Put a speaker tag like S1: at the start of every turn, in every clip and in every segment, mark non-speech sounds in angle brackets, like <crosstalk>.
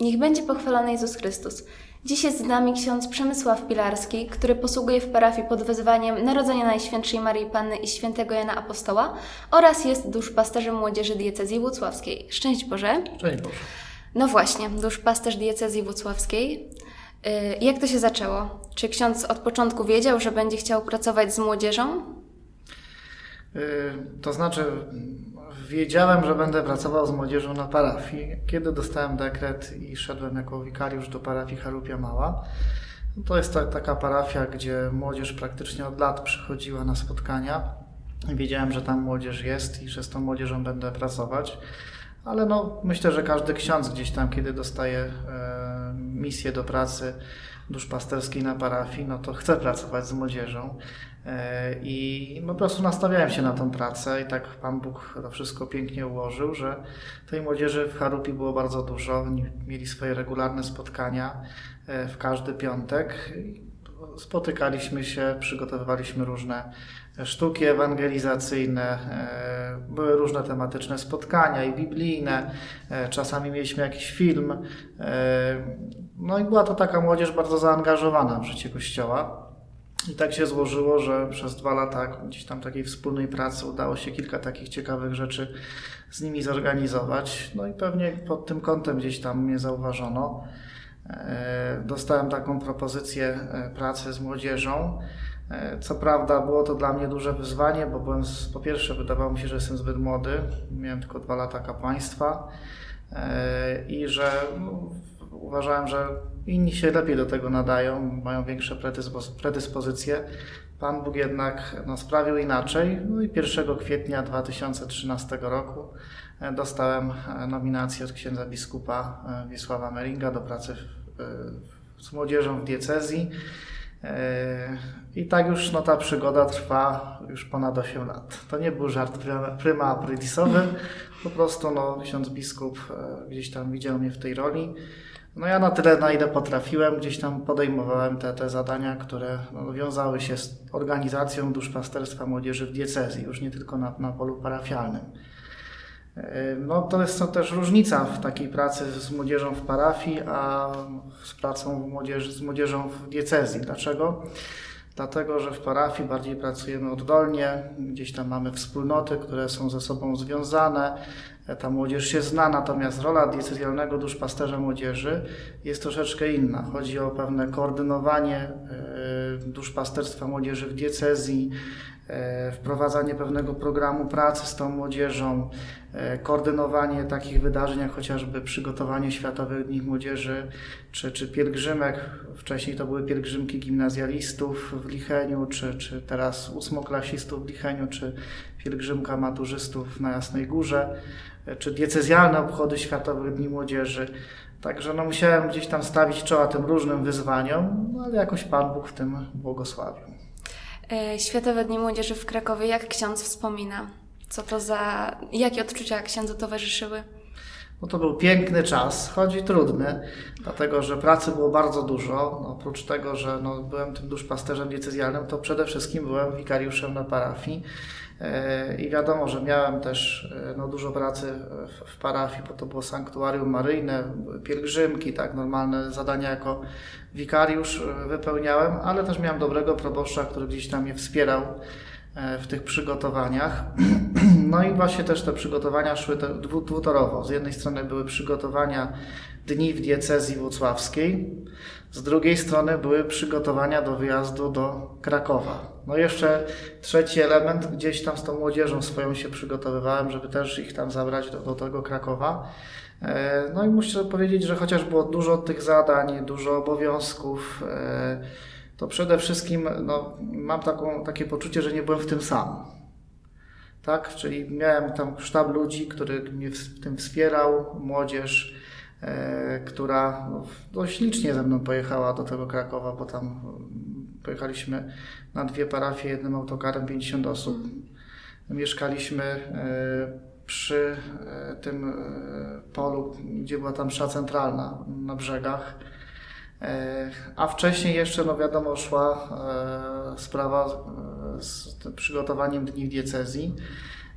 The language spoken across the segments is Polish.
S1: Niech będzie pochwalony Jezus Chrystus. Dziś jest z nami ksiądz Przemysław Pilarski, który posługuje w parafii pod wezwaniem Narodzenia Najświętszej Marii Panny i Świętego Jana Apostoła oraz jest duszpasterzem młodzieży diecezji włocławskiej. Szczęść Boże!
S2: Cześć Boże.
S1: No właśnie, duszpasterz diecezji włocławskiej. Y, Jak to się zaczęło? Czy ksiądz od początku wiedział, że będzie chciał pracować z młodzieżą?
S2: Y, To znaczy, wiedziałem, że będę pracował z młodzieżą na parafii. Kiedy dostałem dekret i szedłem jako wikariusz do parafii Charupia Mała, to jest ta, taka parafia, gdzie młodzież praktycznie od lat przychodziła na spotkania. Wiedziałem, że tam młodzież jest i że z tą młodzieżą będę pracować. Ale no, myślę, że każdy ksiądz gdzieś tam, kiedy dostaje e, misję do pracy duszpasterskiej na parafii, no to chce pracować z młodzieżą. E, I po prostu nastawiałem się na tą pracę i tak Pan Bóg to wszystko pięknie ułożył, że tej młodzieży w Harupi było bardzo dużo. Oni mieli swoje regularne spotkania e, w każdy piątek. Spotykaliśmy się, przygotowywaliśmy różne sztuki ewangelizacyjne, e, były różne tematyczne spotkania i biblijne, czasami mieliśmy jakiś film. No i była to taka młodzież bardzo zaangażowana w życie Kościoła. I tak się złożyło, że przez dwa lata gdzieś tam takiej wspólnej pracy udało się kilka takich ciekawych rzeczy z nimi zorganizować. No i pewnie pod tym kątem gdzieś tam mnie zauważono. E, Dostałem taką propozycję e, pracy z młodzieżą. E, Co prawda było to dla mnie duże wyzwanie, bo byłem, po pierwsze wydawało mi się, że jestem zbyt młody, miałem tylko dwa lata kapłaństwa i że no, uważałem, że inni się lepiej do tego nadają, mają większe predyspo- predyspozycje. Pan Bóg jednak no, sprawił inaczej. No i 1 kwietnia 2013 roku e, dostałem e, nominację od księdza biskupa e, Wiesława Meringa do pracy w, z młodzieżą w diecezji. I tak już no, ta przygoda trwa już ponad 8 lat. To nie był żart pryma- aprilisowy, po prostu no, ksiądz biskup gdzieś tam widział mnie w tej roli. No ja na tyle, na ile potrafiłem, gdzieś tam podejmowałem te, te zadania, które no, wiązały się z organizacją duszpasterstwa młodzieży w diecezji, już nie tylko na, na polu parafialnym. E, No to jest to też różnica w takiej pracy z młodzieżą w parafii, a z pracą młodzieży, z młodzieżą w diecezji. Dlaczego? Dlatego, że w parafii bardziej pracujemy oddolnie, gdzieś tam mamy wspólnoty, które są ze sobą związane, ta młodzież się zna, natomiast rola diecezjalnego duszpasterza młodzieży jest troszeczkę inna. Chodzi o pewne koordynowanie e, duszpasterstwa młodzieży w diecezji, e, wprowadzanie pewnego programu pracy z tą młodzieżą, e, koordynowanie takich wydarzeń, jak chociażby przygotowanie Światowych Dni Młodzieży czy, czy pielgrzymek. Wcześniej to były pielgrzymki gimnazjalistów w Licheniu, czy, czy teraz ósmoklasistów w Licheniu, czy pielgrzymka maturzystów na Jasnej Górze, e, czy diecezjalne obchody Światowych Dni Młodzieży. Także no, musiałem gdzieś tam stawić czoła tym różnym wyzwaniom, no, ale jakoś Pan Bóg w tym błogosławił.
S1: E, Światowe Dni Młodzieży w Krakowie, jak ksiądz wspomina? Co to za... Jakie odczucia księdzu towarzyszyły?
S2: No to był piękny czas, choć i trudny, dlatego że pracy było bardzo dużo. No, oprócz tego, że no, byłem tym duszpasterzem decyzjalnym, to przede wszystkim byłem wikariuszem na parafii. E, I wiadomo, że miałem też e, no, dużo pracy w, w parafii, bo to było sanktuarium maryjne, pielgrzymki, tak, normalne zadania jako wikariusz e, wypełniałem, ale też miałem dobrego proboszcza, który gdzieś tam mnie wspierał w tych przygotowaniach. <clears throat> No i właśnie też te przygotowania szły dwutorowo. Z jednej strony były przygotowania dni w diecezji włocławskiej, z drugiej strony były przygotowania do wyjazdu do Krakowa. No jeszcze trzeci element, gdzieś tam z tą młodzieżą swoją się przygotowywałem, żeby też ich tam zabrać do, do tego Krakowa. E, No i muszę powiedzieć, że chociaż było dużo tych zadań, dużo obowiązków, e, to przede wszystkim no, mam taką, takie poczucie, że nie byłem w tym sam. Tak, czyli miałem tam sztab ludzi, który mnie w tym wspierał, młodzież, e, która no, dość licznie ze mną pojechała do tego Krakowa, bo tam mm, pojechaliśmy na dwie parafie jednym autokarem 50 osób. Mieszkaliśmy e, przy e, tym e, polu, gdzie była tam msza centralna na brzegach. E, A wcześniej jeszcze, no wiadomo, szła sprawa z przygotowaniem dni w diecezji.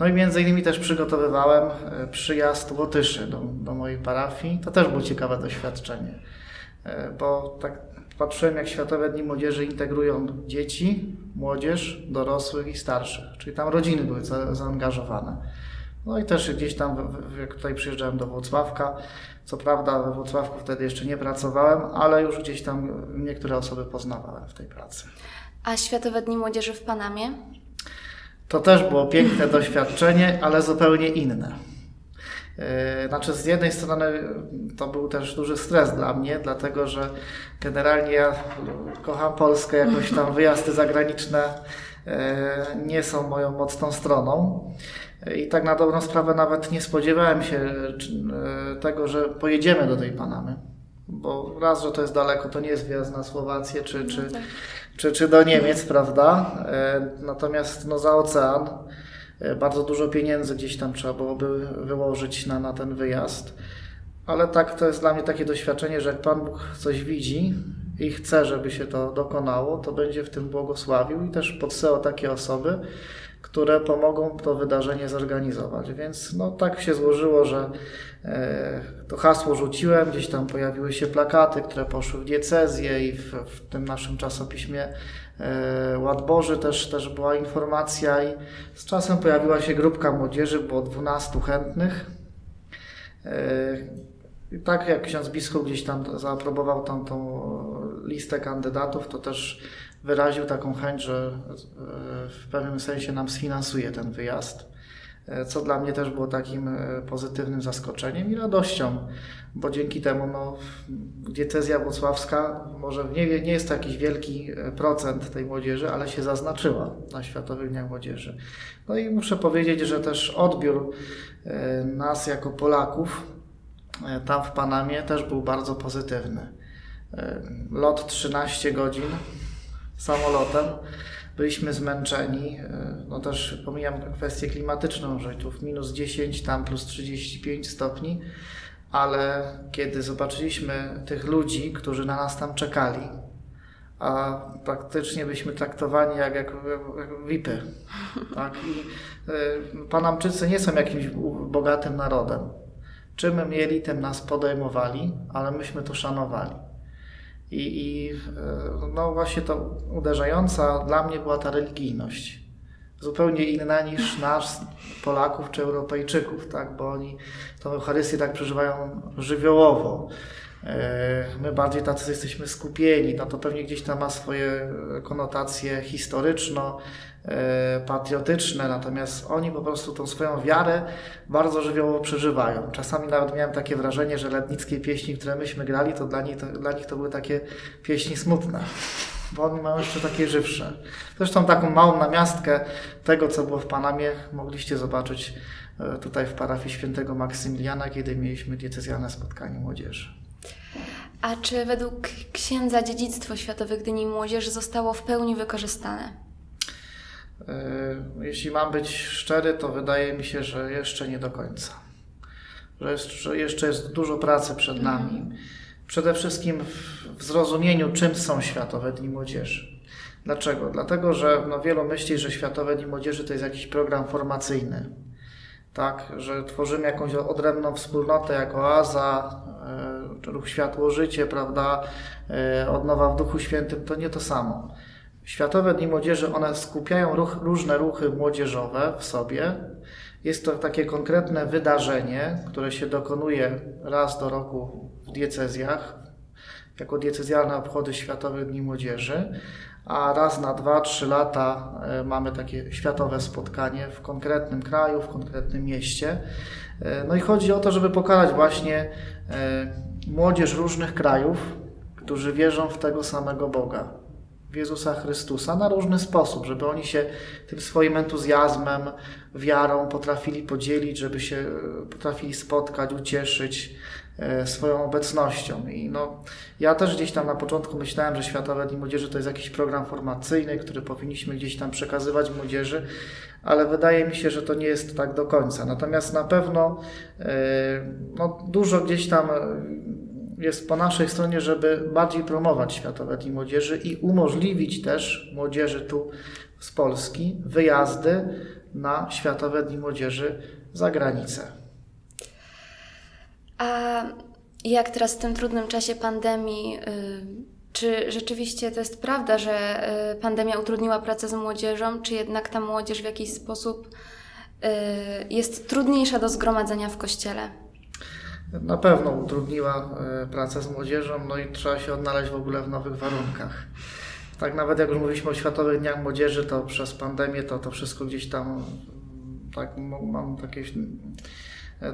S2: No i między innymi też przygotowywałem e, przyjazd Łotyszy do, do mojej parafii. To też było ciekawe doświadczenie, e, bo tak patrzyłem, jak Światowe Dni Młodzieży integrują dzieci, młodzież, dorosłych i starszych, czyli tam rodziny były za, zaangażowane. No i też gdzieś tam, jak tutaj przyjeżdżałem do Włocławka, co prawda we Włocławku wtedy jeszcze nie pracowałem, ale już gdzieś tam niektóre osoby poznawałem w tej pracy.
S1: A Światowe Dni Młodzieży w Panamie?
S2: To też było piękne doświadczenie, ale zupełnie inne. Yy, Znaczy, z jednej strony to był też duży stres dla mnie, dlatego że generalnie ja kocham Polskę, jakoś tam <laughs> wyjazdy zagraniczne yy, nie są moją mocną stroną. I tak na dobrą sprawę nawet nie spodziewałem się tego, że pojedziemy do tej Panamy. Bo raz, że to jest daleko, to nie jest wjazd na Słowację czy, czy, czy, czy do Niemiec, prawda? E, Natomiast no, za ocean e, bardzo dużo pieniędzy gdzieś tam trzeba byłoby wyłożyć na, na ten wyjazd. Ale tak to jest dla mnie takie doświadczenie, że jak Pan Bóg coś widzi i chce, żeby się to dokonało, to będzie w tym błogosławił i też podsyłał takie osoby, które pomogą to wydarzenie zorganizować. Więc no, tak się złożyło, że e, to hasło rzuciłem, gdzieś tam pojawiły się plakaty, które poszły w diecezję i w, w tym naszym czasopiśmie e, Ład Boży też, też była informacja i z czasem pojawiła się grupka młodzieży, było 12 chętnych. E, I tak jak ksiądz biskup gdzieś tam zaaprobował tą, tą listę kandydatów, to też wyraził taką chęć, że e, w pewnym sensie nam sfinansuje ten wyjazd, e, co dla mnie też było takim e, pozytywnym zaskoczeniem i radością, bo dzięki temu no, diecezja włocławska może nie, nie jest to jakiś wielki procent tej młodzieży, ale się zaznaczyła na Światowych Dniach Młodzieży. No i muszę powiedzieć, że też odbiór nas jako Polaków tam w Panamie też był bardzo pozytywny. Lot 13 godzin samolotem. Byliśmy zmęczeni. No też pomijam kwestię klimatyczną, że tu w minus 10, tam plus 35 stopni, ale kiedy zobaczyliśmy tych ludzi, którzy na nas tam czekali, a praktycznie byliśmy traktowani jak, jak, jak. Tak? I Panamczycy nie są jakimś bogatym narodem. Czym mieli, tym nas podejmowali, ale myśmy to szanowali. I, i y, no właśnie to uderzająca dla mnie była ta religijność. Zupełnie inna niż nas, Polaków czy Europejczyków, tak? bo oni tą Eucharystię tak przeżywają żywiołowo. E, My bardziej tacy jesteśmy skupieni, no to pewnie gdzieś tam ma swoje konotacje historyczno-patriotyczne, natomiast oni po prostu tą swoją wiarę bardzo żywiołowo przeżywają. Czasami nawet miałem takie wrażenie, że letnickie pieśni, które myśmy grali, to dla nich to, dla nich to były takie pieśni smutne, bo oni mają jeszcze takie żywsze. Zresztą taką małą namiastkę tego, co było w Panamie, mogliście zobaczyć e, tutaj w parafii świętego Maksymiliana, kiedy mieliśmy diecezjalne spotkanie młodzieży.
S1: A czy według księdza dziedzictwo Światowych Dni Młodzieży zostało w pełni wykorzystane?
S2: E, Jeśli mam być szczery, to wydaje mi się, że jeszcze nie do końca. Że jest- że jeszcze jest dużo pracy przed nami. Przede wszystkim w, w zrozumieniu, czym są Światowe Dni Młodzieży. Dlaczego? Dlatego, że no, wielu myśli, że Światowe Dni Młodzieży to jest jakiś program formacyjny. Tak, że tworzymy jakąś odrębną wspólnotę jak oaza, e, ruch Światło Życie, prawda, e, odnowa w Duchu Świętym, to nie to samo. Światowe Dni Młodzieży, one skupiają ruch, różne ruchy młodzieżowe w sobie. Jest to takie konkretne wydarzenie, które się dokonuje raz do roku w diecezjach, jako diecezjalne obchody Światowych Dni Młodzieży, a raz na dwa, trzy lata e, mamy takie światowe spotkanie w konkretnym kraju, w konkretnym mieście. E, No i chodzi o to, żeby pokazać właśnie młodzież różnych krajów, którzy wierzą w tego samego Boga, w Jezusa Chrystusa na różny sposób, żeby oni się tym swoim entuzjazmem, wiarą potrafili podzielić, żeby się e, potrafili spotkać, ucieszyć e, swoją obecnością. I no, ja też gdzieś tam na początku myślałem, że Światowe Dni Młodzieży to jest jakiś program formacyjny, który powinniśmy gdzieś tam przekazywać młodzieży, ale wydaje mi się, że to nie jest tak do końca. Natomiast na pewno e, no, dużo gdzieś tam jest po naszej stronie, żeby bardziej promować Światowe Dni Młodzieży i umożliwić też młodzieży tu z Polski wyjazdy na Światowe Dni Młodzieży za granicę.
S1: A jak teraz w tym trudnym czasie pandemii, y, czy rzeczywiście to jest prawda, że y, pandemia utrudniła pracę z młodzieżą, czy jednak ta młodzież w jakiś sposób y, jest trudniejsza do zgromadzenia w kościele?
S2: Na pewno utrudniła e, pracę z młodzieżą, no i trzeba się odnaleźć w ogóle w nowych warunkach. Tak nawet jak już mówiliśmy o Światowych Dniach Młodzieży, to przez pandemię to, to wszystko gdzieś tam, tak mam takie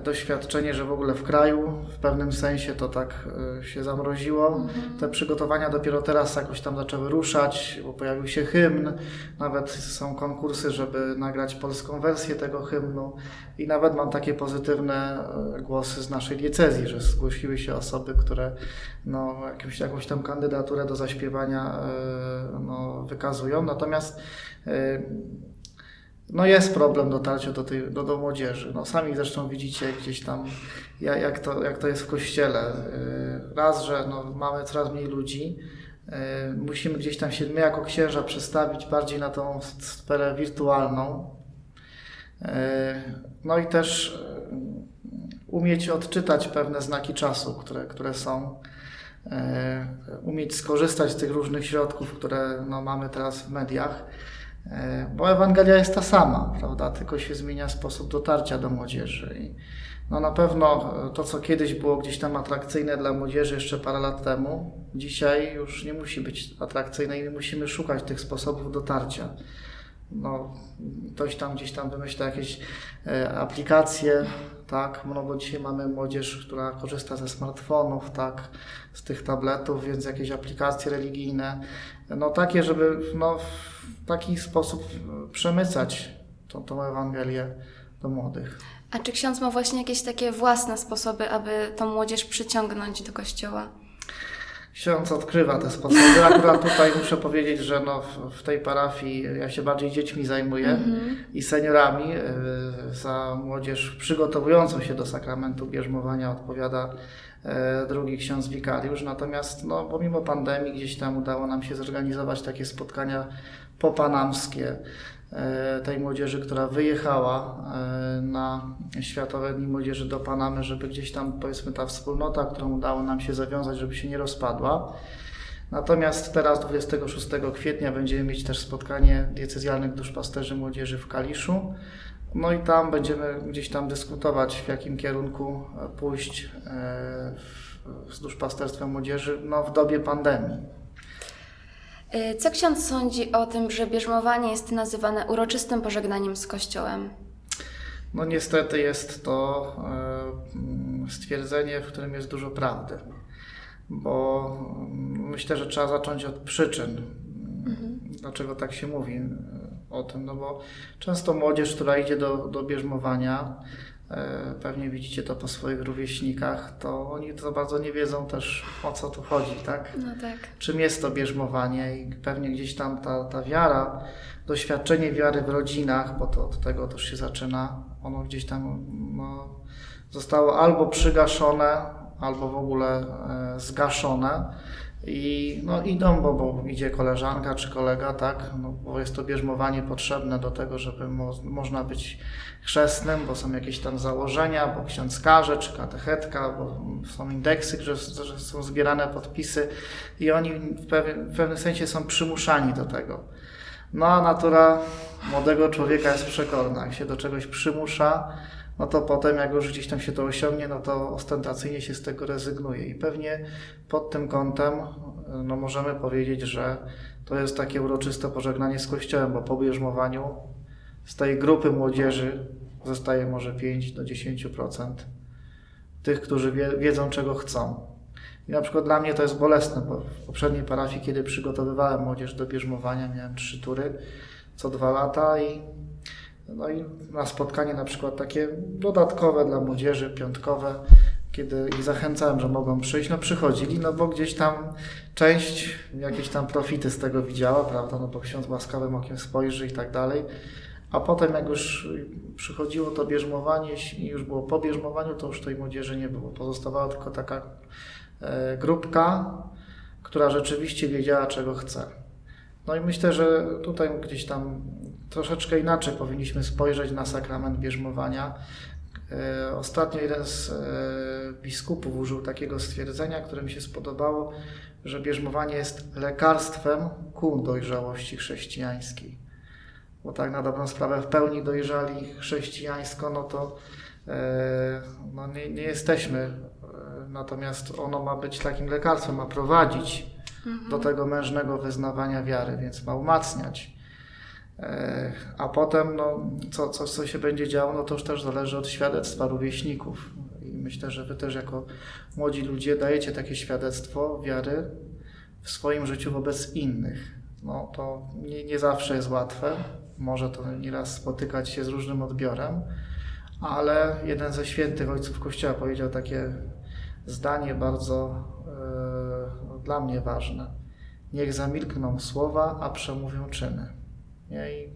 S2: doświadczenie, że w ogóle w kraju w pewnym sensie to tak e, się zamroziło. Te przygotowania dopiero teraz jakoś tam zaczęły ruszać, bo pojawił się hymn, nawet są konkursy, żeby nagrać polską wersję tego hymnu i nawet mam takie pozytywne e, głosy z naszej diecezji, że zgłosiły się osoby, które no, jakąś, jakąś tam kandydaturę do zaśpiewania e, no, wykazują. Natomiast no jest problem dotarcia do, tej, do, do młodzieży. No, sami zresztą widzicie gdzieś tam, ja- jak to, jak to jest w kościele. E, Raz, że no, mamy coraz mniej ludzi. e, Musimy gdzieś tam się my jako księża przestawić bardziej na tą sferę wirtualną. E, No i też umieć odczytać pewne znaki czasu, które, które są. Umieć skorzystać z tych różnych środków, które no, mamy teraz w mediach. E, Bo Ewangelia jest ta sama, prawda? Tylko się zmienia sposób dotarcia do młodzieży. I no na pewno e, to, co kiedyś było gdzieś tam atrakcyjne dla młodzieży jeszcze parę lat temu, dzisiaj już nie musi być atrakcyjne i my musimy szukać tych sposobów dotarcia. No, ktoś tam gdzieś tam wymyśla jakieś e, aplikacje, tak, no bo dzisiaj mamy młodzież, która korzysta ze smartfonów, tak, z tych tabletów, więc jakieś aplikacje religijne, no takie, żeby no, w taki sposób przemycać tą, tą Ewangelię do młodych.
S1: A czy ksiądz ma właśnie jakieś takie własne sposoby, aby tą młodzież przyciągnąć do kościoła?
S2: Ksiądz odkrywa te sposoby. Akurat tutaj muszę powiedzieć, że no w, w tej parafii ja się bardziej dziećmi zajmuję i seniorami. Y, Za młodzież przygotowującą się do sakramentu bierzmowania odpowiada e, drugi ksiądz wikariusz. Natomiast no, pomimo pandemii gdzieś tam udało nam się zorganizować takie spotkania popanamskie tej młodzieży, która wyjechała e, na Światowe Dni Młodzieży do Panamy, żeby gdzieś tam powiedzmy ta wspólnota, którą udało nam się zawiązać, żeby się nie rozpadła. Natomiast teraz 26 kwietnia będziemy mieć też spotkanie diecezjalnych duszpasterzy młodzieży w Kaliszu. No i tam będziemy gdzieś tam dyskutować, w jakim kierunku e, pójść e, z duszpasterstwem młodzieży no, w dobie pandemii.
S1: Y, Co ksiądz sądzi o tym, że bierzmowanie jest nazywane uroczystym pożegnaniem z kościołem?
S2: No niestety jest to e, stwierdzenie, w którym jest dużo prawdy, bo mm, myślę, że trzeba zacząć od przyczyn, mm, dlaczego tak się mówi e, o tym, no bo często młodzież, która idzie do, do bierzmowania, e, pewnie widzicie to po swoich rówieśnikach, to oni za bardzo nie wiedzą też o co tu chodzi, tak?
S1: No tak.
S2: czym jest to bierzmowanie i pewnie gdzieś tam ta, ta wiara, doświadczenie wiary w rodzinach, bo to od tego też się zaczyna, ono gdzieś tam no, zostało albo przygaszone, albo w ogóle e, zgaszone i no, idą, bo, bo idzie koleżanka czy kolega, tak, no, bo jest to bierzmowanie potrzebne do tego, żeby mo, można być chrzestnym, bo są jakieś tam założenia, bo ksiądz każe, czy katechetka, bo są indeksy, że, że są zbierane podpisy i oni w, pewien, w pewnym sensie są przymuszani do tego. No a natura młodego człowieka jest przekorna. Jak się do czegoś przymusza, no to potem jak już gdzieś tam się to osiągnie, no to ostentacyjnie się z tego rezygnuje. I pewnie pod tym kątem no możemy powiedzieć, że to jest takie uroczyste pożegnanie z Kościołem, bo po bierzmowaniu z tej grupy młodzieży zostaje może 5 do 10% tych, którzy wie, wiedzą, czego chcą. I na przykład dla mnie to jest bolesne, bo w poprzedniej parafii, kiedy przygotowywałem młodzież do bierzmowania, miałem trzy tury co dwa lata i, no i na spotkanie na przykład takie dodatkowe dla młodzieży, piątkowe, kiedy ich zachęcałem, że mogą przyjść, no przychodzili, no bo gdzieś tam część jakieś tam profity z tego widziała, prawda, no bo ksiądz łaskawym okiem spojrzy i tak dalej. A potem jak już przychodziło to bierzmowanie i już było po bierzmowaniu, to już tej młodzieży nie było. Pozostawała tylko taka e, grupka, która rzeczywiście wiedziała, czego chce. No i myślę, że tutaj gdzieś tam troszeczkę inaczej powinniśmy spojrzeć na sakrament bierzmowania. E, Ostatnio jeden z e, biskupów użył takiego stwierdzenia, które mi się spodobało, że bierzmowanie jest lekarstwem ku dojrzałości chrześcijańskiej. Bo tak na dobrą sprawę w pełni dojrzali chrześcijańsko, no to e, no nie, nie jesteśmy. Natomiast ono ma być takim lekarstwem, ma prowadzić do tego mężnego wyznawania wiary, więc ma umacniać. E, A potem, no, co, co, co się będzie działo, no to już też zależy od świadectwa rówieśników. I myślę, że Wy też jako młodzi ludzie dajecie takie świadectwo wiary w swoim życiu wobec innych. No to nie, nie zawsze jest łatwe. Może to nieraz spotykać się z różnym odbiorem, ale jeden ze świętych ojców Kościoła powiedział takie zdanie bardzo e, dla mnie ważne. Niech zamilkną słowa, a przemówią czyny. Nie? I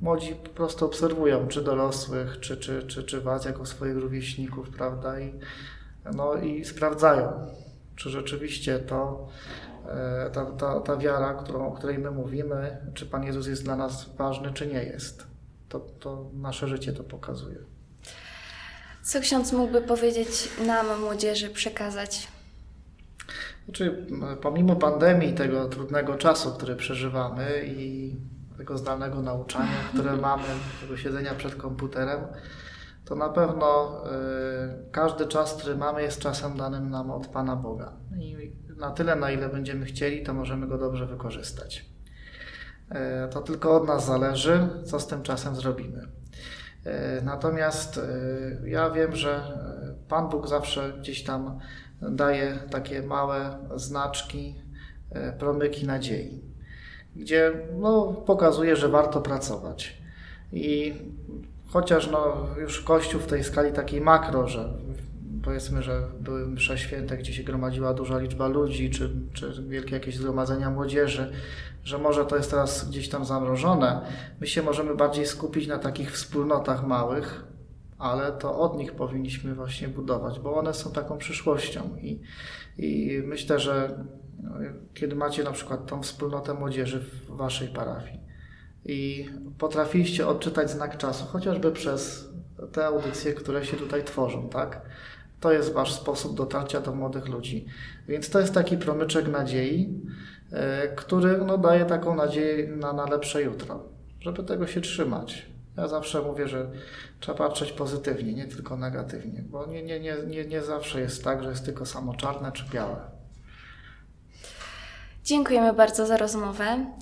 S2: młodzi po prostu obserwują, czy dorosłych, czy, czy, czy, czy was jako swoich rówieśników, prawda? I, no, i sprawdzają, czy rzeczywiście to, e, ta, ta, ta wiara, którą, o której my mówimy, czy Pan Jezus jest dla nas ważny, czy nie jest. To, to nasze życie to pokazuje.
S1: Co ksiądz mógłby powiedzieć nam, młodzieży, przekazać?
S2: Znaczy, pomimo pandemii, tego trudnego czasu, który przeżywamy i tego zdalnego nauczania, które <laughs> mamy, tego siedzenia przed komputerem, to na pewno y, każdy czas, który mamy, jest czasem danym nam od Pana Boga. I na tyle, na ile będziemy chcieli, to możemy go dobrze wykorzystać. Y, to tylko od nas zależy, co z tym czasem zrobimy. Y, Natomiast y, ja wiem, że y, Pan Bóg zawsze gdzieś tam daje takie małe znaczki, y, promyki nadziei, gdzie no, pokazuje, że warto pracować. I chociaż no, już Kościół w tej skali takiej makro, że powiedzmy, że były msze święte, gdzie się gromadziła duża liczba ludzi, czy, czy wielkie jakieś zgromadzenia młodzieży, że może to jest teraz gdzieś tam zamrożone. My się możemy bardziej skupić na takich wspólnotach małych, ale to od nich powinniśmy właśnie budować, bo one są taką przyszłością i, i myślę, że kiedy macie na przykład tą wspólnotę młodzieży w waszej parafii i potrafiliście odczytać znak czasu, chociażby przez te audycje, które się tutaj tworzą, tak? To jest wasz sposób dotarcia do młodych ludzi. Więc to jest taki promyczek nadziei, e, który no, daje taką nadzieję na, na lepsze jutro, żeby tego się trzymać. Ja zawsze mówię, że trzeba patrzeć pozytywnie, nie tylko negatywnie, bo nie, nie, nie, nie, nie zawsze jest tak, że jest tylko samo czarne czy białe.
S1: Dziękujemy bardzo za rozmowę.